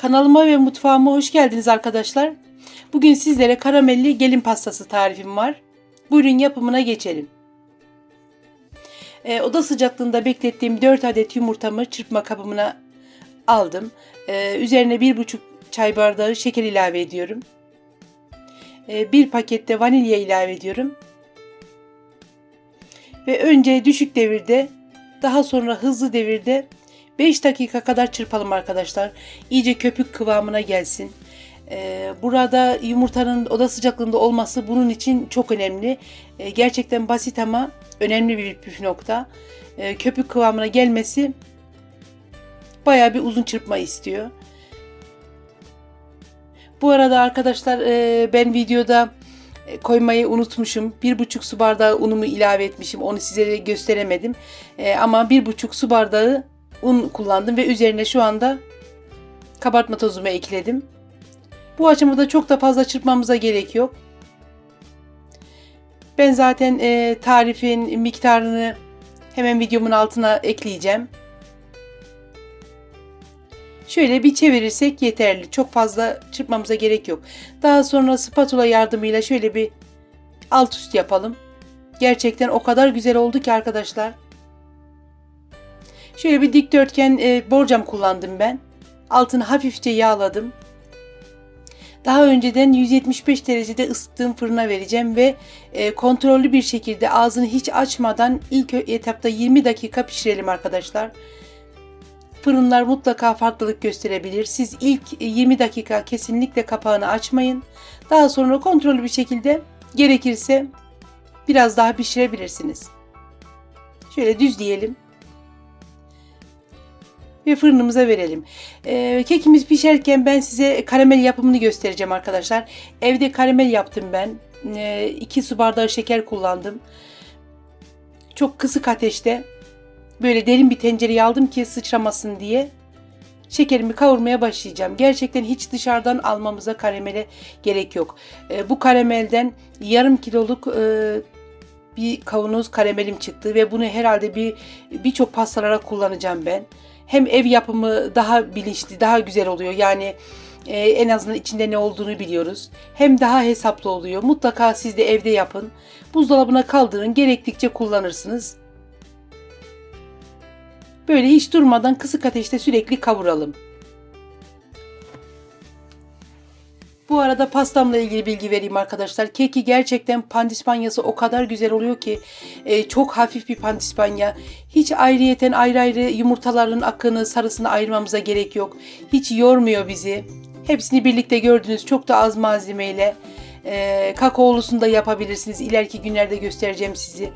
Kanalıma ve mutfağıma hoş geldiniz arkadaşlar. Bugün sizlere karamelli gelin pastası tarifim var. Buyurun yapımına geçelim. Ee, oda sıcaklığında beklettiğim 4 adet yumurtamı çırpma kabımına aldım. Ee, üzerine 1,5 çay bardağı şeker ilave ediyorum. Ee, bir pakette vanilya ilave ediyorum. Ve önce düşük devirde daha sonra hızlı devirde 5 dakika kadar çırpalım arkadaşlar. İyice köpük kıvamına gelsin. Ee, burada yumurtanın oda sıcaklığında olması bunun için çok önemli. Ee, gerçekten basit ama önemli bir püf nokta. Ee, köpük kıvamına gelmesi baya bir uzun çırpma istiyor. Bu arada arkadaşlar e, ben videoda e, koymayı unutmuşum. Bir buçuk su bardağı unumu ilave etmişim. Onu size gösteremedim. E, ama bir buçuk su bardağı un kullandım ve üzerine şu anda kabartma tozumu ekledim. Bu aşamada çok da fazla çırpmamıza gerek yok. Ben zaten e, tarifin miktarını hemen videomun altına ekleyeceğim. Şöyle bir çevirirsek yeterli. Çok fazla çırpmamıza gerek yok. Daha sonra spatula yardımıyla şöyle bir alt üst yapalım. Gerçekten o kadar güzel oldu ki arkadaşlar. Şöyle bir dikdörtgen e, borcam kullandım ben. Altını hafifçe yağladım. Daha önceden 175 derecede ısıttığım fırına vereceğim ve e, kontrollü bir şekilde ağzını hiç açmadan ilk etapta 20 dakika pişirelim arkadaşlar. Fırınlar mutlaka farklılık gösterebilir. Siz ilk 20 dakika kesinlikle kapağını açmayın. Daha sonra kontrollü bir şekilde gerekirse biraz daha pişirebilirsiniz. Şöyle düzleyelim ve fırınımıza verelim. Ee, kekimiz pişerken ben size karamel yapımını göstereceğim arkadaşlar. Evde karamel yaptım ben. 2 su bardağı şeker kullandım. Çok kısık ateşte böyle derin bir tencereye aldım ki sıçramasın diye. Şekerimi kavurmaya başlayacağım. Gerçekten hiç dışarıdan almamıza karamele gerek yok. Ee, bu karamelden yarım kiloluk e, bir kavanoz karamelim çıktı ve bunu herhalde bir birçok pastalara kullanacağım ben hem ev yapımı daha bilinçli, daha güzel oluyor. Yani e, en azından içinde ne olduğunu biliyoruz. Hem daha hesaplı oluyor. Mutlaka siz de evde yapın. Buzdolabına kaldırın, gerektikçe kullanırsınız. Böyle hiç durmadan kısık ateşte sürekli kavuralım. Bu arada pastamla ilgili bilgi vereyim arkadaşlar. Keki gerçekten pandispanyası o kadar güzel oluyor ki e, çok hafif bir pandispanya. Hiç ayrıyeten ayrı ayrı yumurtaların akını sarısını ayırmamıza gerek yok. Hiç yormuyor bizi. Hepsini birlikte gördünüz çok da az malzemeyle. E, kakaolusunu da yapabilirsiniz. İleriki günlerde göstereceğim sizi.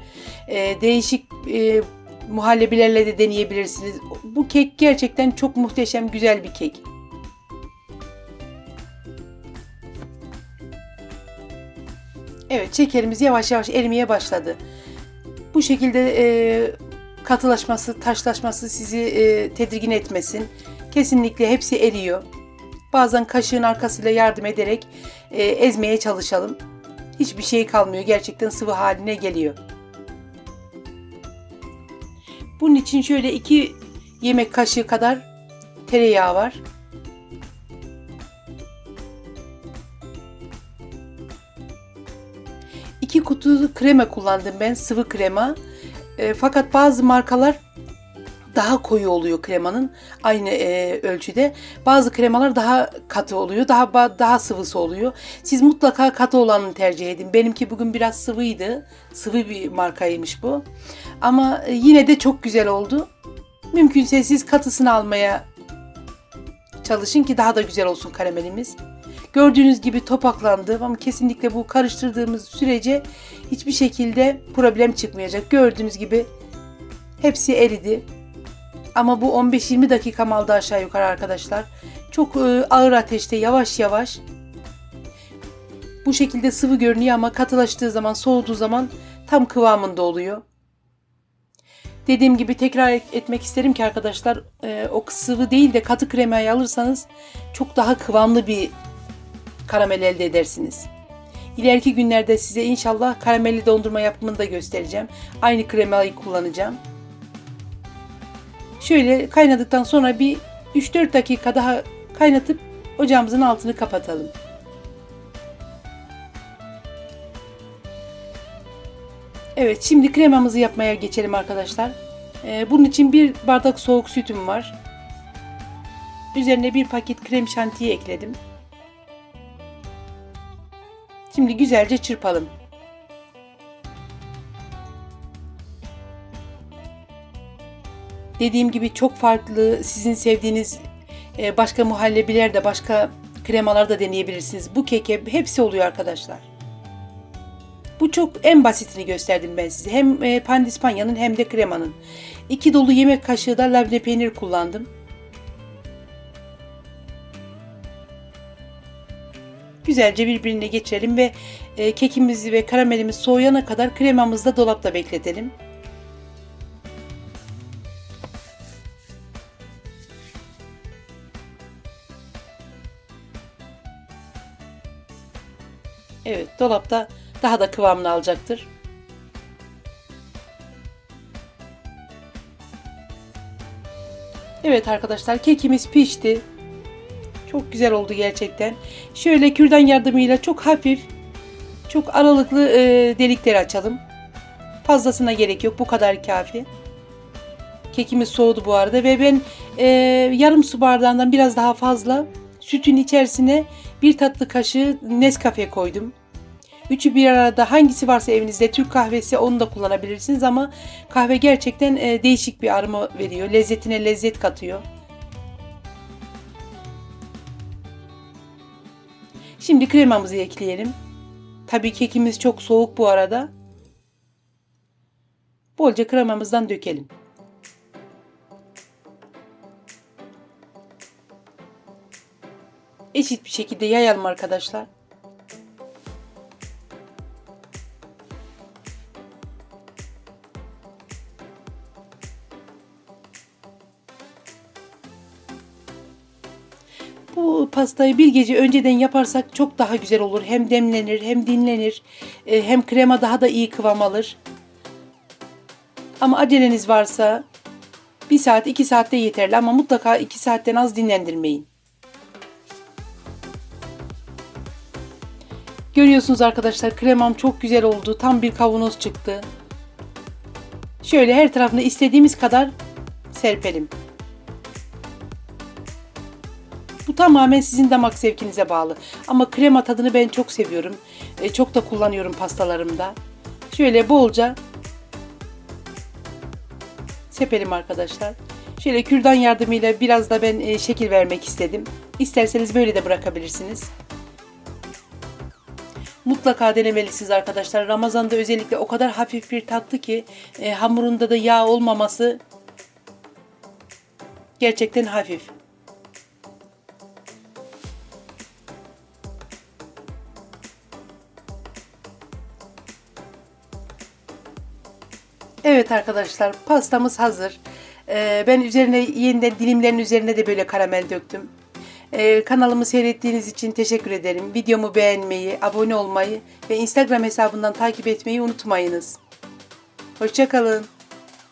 E, değişik e, muhallebilerle de deneyebilirsiniz. Bu kek gerçekten çok muhteşem güzel bir kek. Evet şekerimiz yavaş yavaş erimeye başladı. Bu şekilde e, katılaşması, taşlaşması sizi e, tedirgin etmesin. Kesinlikle hepsi eriyor. Bazen kaşığın arkasıyla yardım ederek e, ezmeye çalışalım. Hiçbir şey kalmıyor. Gerçekten sıvı haline geliyor. Bunun için şöyle iki yemek kaşığı kadar tereyağı var. 2 kutu krema kullandım ben sıvı krema. E, fakat bazı markalar daha koyu oluyor kremanın aynı e, ölçüde. Bazı kremalar daha katı oluyor, daha daha sıvısı oluyor. Siz mutlaka katı olanını tercih edin. Benimki bugün biraz sıvıydı. Sıvı bir markaymış bu. Ama e, yine de çok güzel oldu. Mümkünse siz katısını almaya çalışın ki daha da güzel olsun karamelimiz. Gördüğünüz gibi topaklandı ama kesinlikle bu karıştırdığımız sürece hiçbir şekilde problem çıkmayacak. Gördüğünüz gibi hepsi eridi. Ama bu 15-20 dakika aldı aşağı yukarı arkadaşlar. Çok e, ağır ateşte yavaş yavaş bu şekilde sıvı görünüyor ama katılaştığı zaman soğuduğu zaman tam kıvamında oluyor. Dediğim gibi tekrar etmek isterim ki arkadaşlar e, o sıvı değil de katı kremayı alırsanız çok daha kıvamlı bir karamel elde edersiniz. İleriki günlerde size inşallah karamelli dondurma yapımını da göstereceğim. Aynı kremayı kullanacağım. Şöyle kaynadıktan sonra bir 3-4 dakika daha kaynatıp ocağımızın altını kapatalım. Evet şimdi kremamızı yapmaya geçelim arkadaşlar. Ee, bunun için bir bardak soğuk sütüm var. Üzerine bir paket krem şantiyi ekledim. Şimdi güzelce çırpalım. Dediğim gibi çok farklı sizin sevdiğiniz e, başka muhallebiler de başka kremalar da deneyebilirsiniz. Bu keke hepsi oluyor arkadaşlar. Bu çok en basitini gösterdim ben size. Hem e, pandispanya'nın hem de kremanın. İki dolu yemek kaşığı da labne peynir kullandım. Güzelce birbirine geçirelim ve e, kekimizi ve karamelimiz soğuyana kadar kremamızı da dolapta bekletelim. Evet, dolapta daha da kıvamını alacaktır. Evet arkadaşlar, kekimiz pişti. Çok güzel oldu gerçekten. Şöyle kürdan yardımıyla çok hafif, çok aralıklı e, delikler açalım. Fazlasına gerek yok. Bu kadar kafi. Kekimiz soğudu bu arada ve ben e, yarım su bardağından biraz daha fazla sütün içerisine bir tatlı kaşığı Nescafe koydum. Üçü bir arada hangisi varsa evinizde Türk kahvesi onu da kullanabilirsiniz ama kahve gerçekten e, değişik bir aroma veriyor. Lezzetine lezzet katıyor. Şimdi kremamızı ekleyelim. Tabii kekimiz çok soğuk bu arada. Bolca kremamızdan dökelim. Eşit bir şekilde yayalım arkadaşlar. Pastayı bir gece önceden yaparsak çok daha güzel olur. Hem demlenir hem dinlenir. e, Hem krema daha da iyi kıvam alır. Ama aceleniz varsa bir saat iki saatte yeterli ama mutlaka iki saatten az dinlendirmeyin. Görüyorsunuz arkadaşlar kremam çok güzel oldu. Tam bir kavanoz çıktı. Şöyle her tarafını istediğimiz kadar serpelim. Tamamen sizin damak zevkinize bağlı. Ama krema tadını ben çok seviyorum. E, çok da kullanıyorum pastalarımda. Şöyle bolca sepelim arkadaşlar. Şöyle kürdan yardımıyla biraz da ben e, şekil vermek istedim. İsterseniz böyle de bırakabilirsiniz. Mutlaka denemelisiniz arkadaşlar. Ramazan'da özellikle o kadar hafif bir tatlı ki e, hamurunda da yağ olmaması gerçekten hafif. Evet arkadaşlar pastamız hazır. Ee, ben üzerine yeniden dilimlerin üzerine de böyle karamel döktüm. Ee, kanalımı seyrettiğiniz için teşekkür ederim. Videomu beğenmeyi, abone olmayı ve Instagram hesabından takip etmeyi unutmayınız. Hoşçakalın.